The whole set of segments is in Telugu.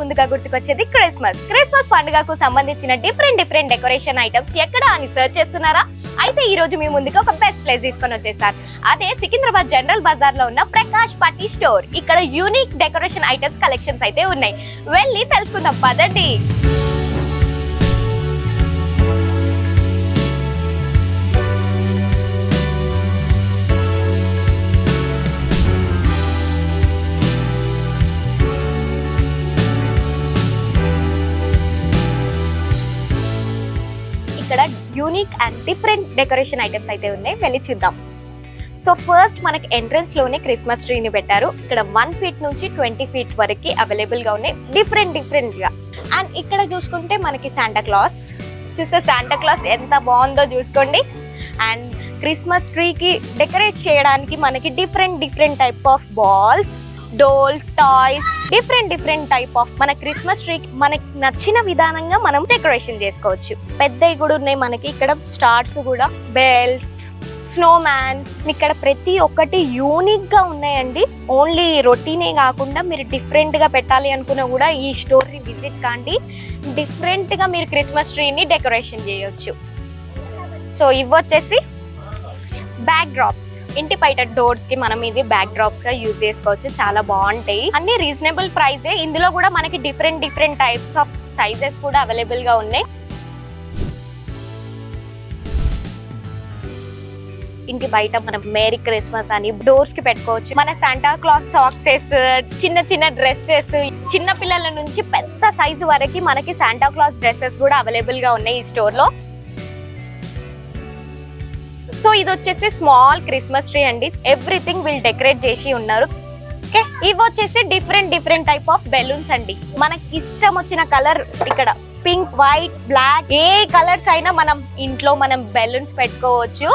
ముందుగా గుర్తుకొచ్చేది క్రిస్మస్. క్రిస్మస్ పండుగకు సంబంధించిన డిఫరెంట్ డిఫరెంట్ డెకరేషన్ ఐటమ్స్ ఎక్కడ అని సర్చ్ చేస్తున్నారా? అయితే ఈ రోజు మీ ముందుకు ఒక బెస్ట్ ప్లేస్ తీసుకొని వచ్చేసారు అదే సికింద్రాబాద్ జనరల్ బజార్లో ఉన్న ప్రకాష్ పట్టి స్టోర్. ఇక్కడ యూనిక్ డెకరేషన్ ఐటమ్స్ కలెక్షన్స్ అయితే ఉన్నాయి. వెళ్ళి తెలుసుకుందాం. పదండి. Unique and different decoration items అయితే ఉన్నాయి. వెళ్ళి చూద్దాం. సో ఫస్ట్ మనకి ఎంట్రన్స్లోనే క్రిస్మస్ ట్రీని పెట్టారు. ఇక్కడ వన్ ఫీట్ నుంచి ట్వంటీ ఫీట్ వరకు అవైలబుల్గా ఉన్నాయి. డిఫరెంట్ డిఫరెంట్గా. అండ్ ఇక్కడ చూసుకుంటే మనకి శాంటా క్లాస్ చూస్తే శాంటా క్లాస్ ఎంత బాగుందో చూసుకోండి. అండ్ క్రిస్మస్ ట్రీకి డెకరేట్ చేయడానికి మనకి different different type of balls dolls toys different different type of మన క్రిస్మస్ ట్రీ మనకి నచ్చిన విధానంగా మనం డెకరేషన్ చేసుకోవచ్చు. పెద్దవి కూడా ఉన్నాయి మనకి ఇక్కడ స్టార్స్ కూడా బెల్స్ స్నో మ్యాన్ ఇక్కడ ప్రతి ఒక్కటి యూనిక్గా ఉన్నాయండి. ఓన్లీ రొటీనే కాకుండా మీరు డిఫరెంట్గా పెట్టాలి అనుకున్నా కూడా ఈ స్టోర్ని విజిట్ కాండి. డిఫరెంట్గా మీరు క్రిస్మస్ ట్రీని డెకరేషన్ చేయొచ్చు. సో ఇవి వచ్చేసి బ్యాక్ డ్రాప్స్ ఇంటి బయట డోర్స్కి మనం ఇది బ్యాక్ డ్రాప్స్గా యూజ్ చేసుకోవచ్చు. చాలా బాగుంటాయి. అన్ని రీజనబుల్ ప్రైజే ఇందులో కూడా మనకి different different types of sizes కూడా అవైలబుల్గా ఉన్నాయి. ఇంటి బయట మనం మేరీ క్రిస్మస్ అని డోర్స్కి పెట్టుకోవచ్చు. మన శాంటా క్లాస్ సాక్సెస్ చిన్న చిన్న డ్రెస్సెస్ చిన్న పిల్లల నుంచి పెద్ద సైజు వరకు మనకి శాంటా క్లాస్ డ్రెస్సెస్ కూడా అవైలబుల్గా ఉన్నాయి ఈ స్టోర్లో. సో ఇది వచ్చేసి స్మాల్ క్రిస్మస్ ట్రీ అండి. ఎవ్రీథింగ్ విల్ డెకరేట్ చేసి ఉన్నారు. ఓకే ఇవి వచ్చేసి different different type of balloons అండి. మనకి ఇష్టం వచ్చిన కలర్ ఇక్కడ పింక్ వైట్ బ్లాక్ ఏ కలర్స్ అయినా మనం ఇంట్లో మనం బెలూన్స్ పెట్టుకోవచ్చు.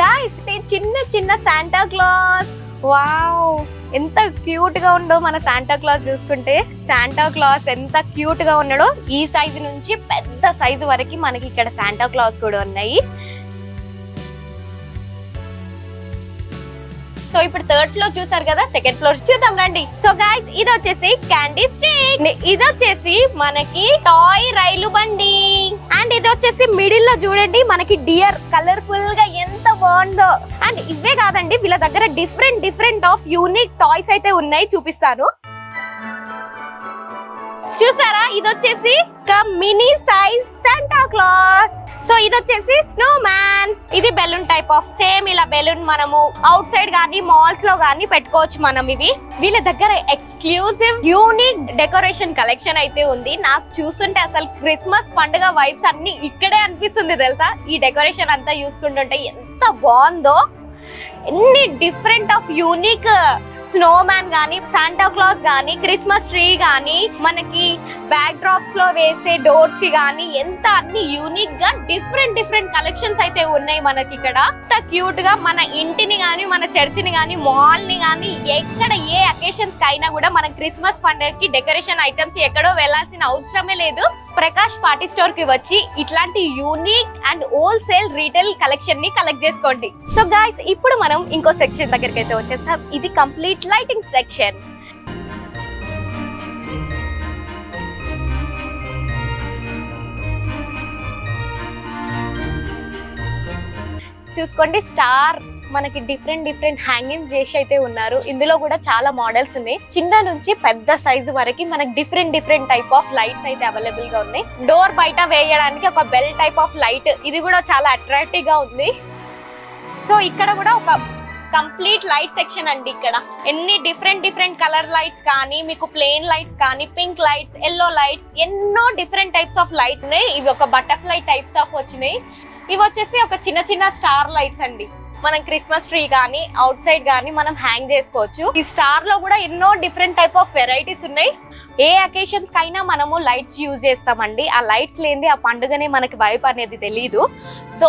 గాయస్ చిన్న చిన్న శాంటా క్లాస్ వావ్ ఎంత క్యూట్గా ఉండో మన శాంటా క్లాస్ చూసుకుంటే. శాంటా క్లాస్ ఎంత క్యూట్గా ఉన్నాడో ఈ సైజు నుంచి పెద్ద సైజు వరకు మనకి ఇక్కడ శాంటా క్లాస్ కూడా ఉన్నాయి. సో ఇప్పుడు థర్డ్ ఫ్లోర్ చూసారు కదా? సెకండ్ ఫ్లోర్ చూద్దాం రండి. సో గాయస్ ఇది వచ్చేసి క్యాండీ స్టిక్ ఇది వచ్చేసి మనకి టాయ్ రైలు బండి. అండ్ ఇది వచ్చేసి మిడిల్లో చూడండి మనకి డియర్ కలర్ఫుల్గా ఎంత బాగుందో. అండ్ ఇవే కాదండి వీళ్ళ దగ్గర different different of unique toys అయితే ఉన్నాయి చూపిస్తాను. చూసారా? ఇది వచ్చేసి mini size Santa Claus so ఇది వచ్చేసి స్నో మ్యాన్ ఇది బెలూన్ టైప్ ఆఫ్ సేమ్ ఇలా బెలూన్ మనము అవుట్ సైడ్ గానీ మాల్స్లో గానీ పెట్టుకోవచ్చు మనం ఇవి. వీళ్ళ దగ్గర ఎక్స్క్లూజివ్ యూనిక్ డెకరేషన్ కలెక్షన్ అయితే ఉంది. నాకు చూస్తుంటే అసలు క్రిస్మస్ పండుగ వైబ్స్ అన్ని ఇక్కడే అనిపిస్తుంది తెలుసా? ఈ డెకరేషన్ అంతా చూసుకుంటుంటే ఎంత బాగుందో. ఎన్ని different of unique snowman గానీ శాంటా క్లాస్ గానీ క్రిస్మస్ ట్రీ గానీ మనకి బ్యాక్ డ్రాప్స్లో వేసే డోర్స్కి గానీ ఎంత అన్ని యూనిక్గా డిఫరెంట్ డిఫరెంట్ కలెక్షన్స్ అయితే ఉన్నాయి మనకి ఇక్కడ. ఎంత క్యూట్గా మన ఇంటిని గానీ మన చర్చిని గానీ మాల్ని గానీ ఎక్కడ ఏ అకేషన్స్కి అయినా కూడా మన క్రిస్మస్ పండుగకి డెకరేషన్ ఐటమ్స్ ఎక్కడో వెళ్ళాల్సిన అవసరమే లేదు. ప్రకాష్ పార్టీ స్టోర్కి వచ్చి ఇట్లాంటి యూనిక్ అండ్ హోల్సేల్ రీటైల్ కలెక్షన్ని కలెక్ట్ చేసుకోండి. సో గాయస్ ఇప్పుడు మనం ఇంకో సెక్షన్ దగ్గరికి అయితే వచ్చేసాం. ఇది కంప్లీట్ లైటింగ్ సెక్షన్. చూసుకోండి స్టార్ మనకి డిఫరెంట్ డిఫరెంట్ హ్యాంగింగ్స్ చేసి అయితే ఉన్నారు. ఇందులో కూడా చాలా మోడల్స్ ఉన్నాయి. చిన్న నుంచి పెద్ద సైజు వరకు మనకి different different type of lights అయితే అవైలబుల్గా ఉన్నాయి. డోర్ బయట వేయడానికి ఒక బెల్ టైప్ ఆఫ్ లైట్ ఇది కూడా చాలా అట్రాక్టివ్గా ఉంది. సో ఇక్కడ కూడా ఒక కంప్లీట్ లైట్ సెక్షన్ అండి ఇక్కడ. ఎన్ని డిఫరెంట్ డిఫరెంట్ కలర్ లైట్స్ కానీ మీకు ప్లెయిన్ లైట్స్ కానీ పింక్ లైట్స్ ఎల్లో లైట్స్ ఎన్నో డిఫరెంట్ టైప్స్ ఆఫ్ లైట్స్ ఉన్నాయి. ఇవి ఒక బటర్ఫ్లై టైప్స్ ఆఫ్ వచ్చినాయి. ఇవి వచ్చేసి ఒక చిన్న చిన్న స్టార్ లైట్స్ అండి. మనం క్రిస్మస్ ట్రీ కానీ అవుట్ సైడ్ కానీ మనం హ్యాంగ్ చేసుకోవచ్చు. ఈ స్టార్లో కూడా ఎన్నో డిఫరెంట్ టైప్ ఆఫ్ వెరైటీస్ ఉన్నాయి. ఏ అకేషన్స్ కైనా మనము లైట్స్ యూజ్ చేస్తామండి. ఆ లైట్స్ లేనిది ఆ పండుగనే మనకి వైప్ అనేది తెలియదు సో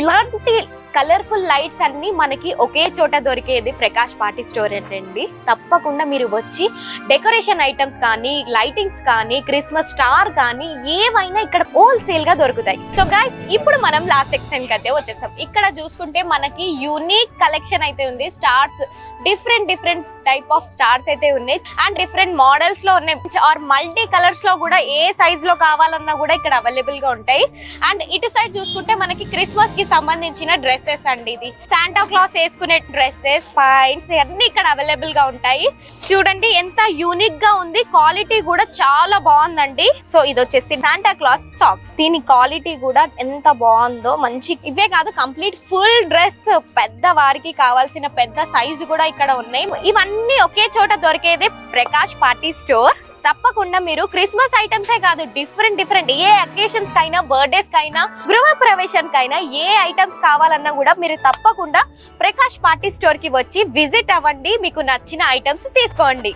ఇలాంటి కలర్ఫుల్ లైట్స్ అన్ని మనకి ఒకే చోట దొరికేది ప్రకాష్ పార్టీ స్టోర్ అండి. తప్పకుండా మీరు వచ్చి డెకరేషన్ ఐటమ్స్ కానీ లైటింగ్స్ కానీ క్రిస్మస్ స్టార్ కానీ ఏవైనా ఇక్కడ హోల్సేల్గా దొరుకుతాయి. సో గైస్ ఇప్పుడు మనం లాస్ట్ సెక్షన్కి అయితే వచ్చేసాం. ఇక్కడ చూసుకుంటే మనకి యూనిక్ కలెక్షన్ అయితే ఉంది. Stars different different type of stars అయితే ఉన్నాయి. అండ్ డిఫరెంట్ మోడల్స్లో ఉన్నాయి. ఆర్ మల్టీ కలర్స్లో కూడా ఏ సైజ్లో కావాలన్నా కూడా ఇక్కడ అవైలబుల్గా ఉంటాయి. అండ్ ఇటు సైడ్ చూసుకుంటే మనకి క్రిస్మస్కి సంబంధించిన డ్రెస్సెస్ అండి ఇది. శాంటా క్లాస్ వేసుకునే డ్రెస్సెస్ పాయింట్స్ అన్ని ఇక్కడ అవైలబుల్గా ఉంటాయి. చూడండి ఎంత యూనిక్గా ఉంది. క్వాలిటీ కూడా చాలా బాగుందండి. సో ఇది వచ్చేసి శాంటా క్లాస్ సాక్స్ దీని క్వాలిటీ కూడా ఎంత బాగుందో మంచి ఇవే కాదు కంప్లీట్ ఫుల్ డ్రెస్ పెద్ద వారికి కావాల్సిన పెద్ద సైజు కూడా ఇక్కడ ఉన్నాయి. ఇవన్నీ ఒకే చోట దొరికేది ప్రకాష్ పార్టీ స్టోర్. తప్పకుండా మీరు క్రిస్మస్ ఐటమ్సే కాదు డిఫరెంట్ డిఫరెంట్ ఏ అకేషన్స్ కైనా బర్త్డేస్ కైనా గృహ ప్రవేశానికైనా ఏ ఐటమ్స్ కావాలన్నా కూడా మీరు తప్పకుండా ప్రకాష్ పార్టీ స్టోర్కి వచ్చి విజిట్ అవ్వండి మీకు నచ్చిన ఐటమ్స్ తీసుకోండి.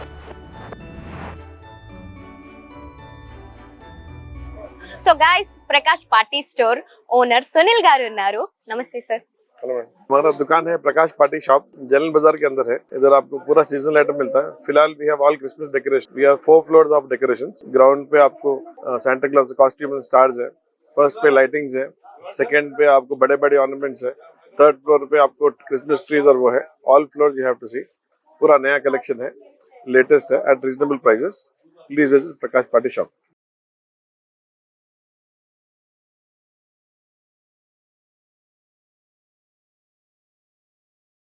So guys Prakash party store owner Sunil గారు ఉన్నారు. నమస్తే సార్ हेलो मैम हमारा दुकान है प्रकाश पार्टी शॉप जनरल बाज़ार के अंदर है। इधर आपको पूरा सीजनल आइटम मिलता है। फ़िलहाल we have all Christmas decoration we have four floors of decoration ground पे आपको सैंटा क्लॉज कॉस्ट्यूम स्टार्स है। फ़र्स्ट पे लाइटिंग्स है। सेकेंड पे आपको बड़े बड़े ऑर्नामेंट्स है। थर्ड फ्लोर पे आपको क्रिसमस ट्रीज और वो है। All floor you have to see पूरा नया कलेक्शन है। लेटेस्ट है at reasonable prices please visit Prakash party shop